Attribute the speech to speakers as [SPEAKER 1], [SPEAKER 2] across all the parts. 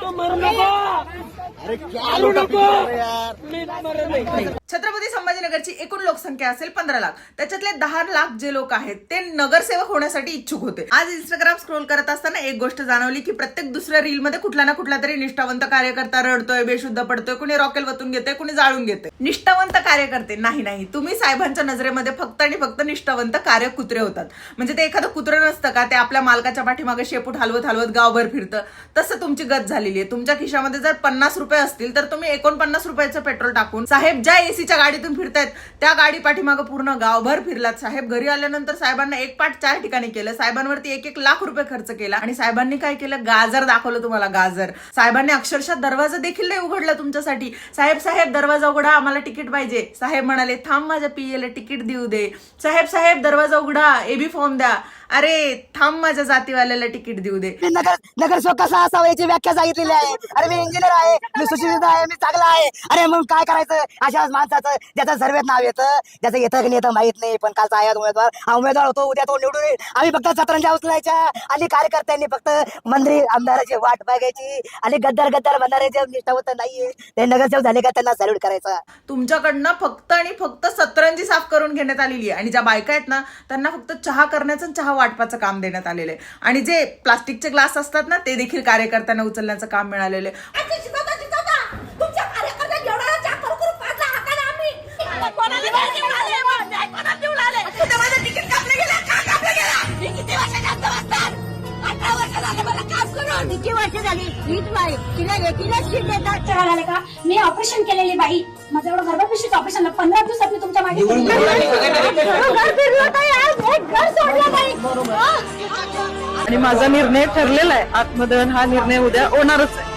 [SPEAKER 1] तो मरू नको. अरे चालू नको. मी मरू नाही. छत्रपती संभाजीनगरची एकूण लोकसंख्या असेल पंधरा लाख. त्याच्यातले दहा लाख जे लोक आहेत ते नगरसेवक होण्यासाठी इच्छुक होते. आज इंस्टाग्राम स्क्रोल करत असताना एक गोष्ट जाणवली की प्रत्येक दुसऱ्या रील मध्ये कुठला ना कुठला तरी निष्ठावंत कार्यकर्ता रडतोय बेशुद्ध पडतोय कुणी रॉकेल वतून घेतोय कुणी जाळून घेतोय. निष्ठावंत कार्यकर्ते? नाही नाही. तुम्ही साहेबांच्या नजरेमध्ये फक्त आणि फक्त निष्ठावंत कार्य कुत्रे होतात. म्हणजे ते एखादं कुत्रं नसतं का? ते आपल्या मालकाच्या पाठीमागे शेपूट हलवत हलवत गावभर फिरतं. तसं तुमची गत झालेली आहे. तुमच्या खिशामध्ये जर पन्नास रुपये असतील तर तुम्ही एकोणपन्नास रुपयाचं पेट्रोल टाकून साहेब ज्या एसीच्या गाडीतून फिरतायत. त्या गाडी पाठीमागं पूर्ण गावभर फिरलात. साहेब घरी आल्यानंतर साहेबांना एक पाठ चार ठिकाणी केलं. साहेबांवरती एक एक लाख रुपये खर्च केला. आणि साहेबांनी काय केलं? गाजर दाखवलं तुम्हाला गाजर. साहेबांनी अक्षरशः दरवाजा देखील नाही उघडला तुमच्यासाठी. साहेब साहेब दरवाजा उघडा आम्हाला तिकीट पाहिजे. साहेब म्हणाले थांब माझ्या पीएला तिकीट देऊ दे. साहेब साहेब दरवाजा उघडा एबी फॉर्म द्या. अरे थांब माझ्या जातीवाल्याला तिकीट देऊ दे.
[SPEAKER 2] मी नगर नगरसेवक कसा असावा याची व्याख्या सांगितलेली आहे. अरे मी इंजिनियर आहे मी सुशिक्षित आहे मी चांगला आहे. अरे मग काय करायचं? अशा माणसाचं ज्याचं सर्वेत नाव येतं ज्याचं येतं की नाही येतं माहीत नाही पण कालचा आहे उमेदवार हा उमेदवार होतो उद्या तो निवडून येईल. आम्ही फक्त सतरंजा उचलायच्या. आणि कार्यकर्त्यांनी फक्त मंत्री आमदाराची वाट बघायची. आणि गद्दार गद्दार जे निष्ठावत नाहीये ते नगरसेवक झाले का त्यांना सॅल्यूट करायचा?
[SPEAKER 1] तुमच्याकडनं फक्त आणि फक्त सतरंजी साफ करून घेण्यात आलेली आहे. आणि ज्या बायका आहेत ना त्यांना फक्त चहा करण्याचं आणि चहा वाटपाचं काम देण्यात आलेलं आहे. आणि जे प्लास्टिकचे ग्लास असतात ना ते देखील कार्यकर्त्यांना उचलण्याचं काम मिळालेलं आहे.
[SPEAKER 3] किती वर्ष झाली हीच बाई. तिला एकीला शीट देतात.
[SPEAKER 4] झाले का? मी ऑपरेशन केलेली बाई. माझं एवढं गर्भपिशवीचं ऑपरेशन. पंधरा दिवसात मी तुमच्या मागे
[SPEAKER 1] आणि माझा निर्णय ठरलेला आहे. आत्मदहन हा निर्णय उद्या होणारच आहे.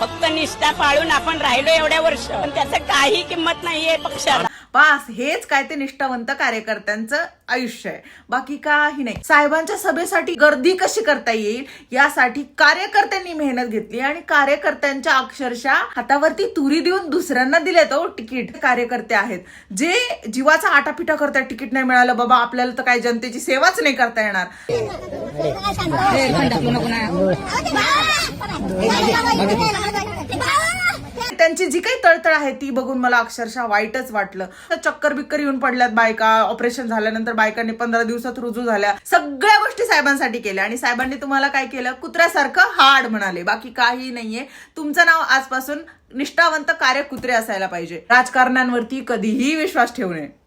[SPEAKER 5] फक्त निष्ठा पाळून आपण राहिलो एवढ्या वर्ष. पण त्याचं काही किंमत नाहीये पक्षाला.
[SPEAKER 1] पास हेच काय ते निष्ठावंत कार्यकर्त्यांचं आयुष्य आहे बाकी काही नाही साहेबांच्या सभेसाठी गर्दी कशी करता येईल यासाठी कार्यकर्त्यांनी मेहनत घेतली आणि कार्यकर्त्यांच्या अक्षरशः हातावरती तुरी देऊन दुसऱ्यांना दिले तो तिकीट कार्यकर्ते आहेत जे जीवाचा आटापिटा करतात तिकीट नाही मिळालं बाबा आपल्याला तर काही जनतेची सेवाच नाही करता येणार त्यांची जी काही तळतळ आहे ती बघून मला अक्षरशः वाईटच वाटलं. तर चक्कर बिक्कर येऊन पडल्यात बायका. ऑपरेशन झाल्यानंतर बायकांनी पंधरा दिवसात रुजू झाल्या. सगळ्या गोष्टी साहेबांसाठी केल्या. आणि साहेबांनी तुम्हाला काय केलं? कुत्र्यासारखं हाड म्हणाले. बाकी काही नाहीये. तुमचं नाव आजपासून निष्ठावंत कार्य कुत्रे असायला पाहिजे. राजकारण्यांवरती कधीही विश्वास ठेवू नये.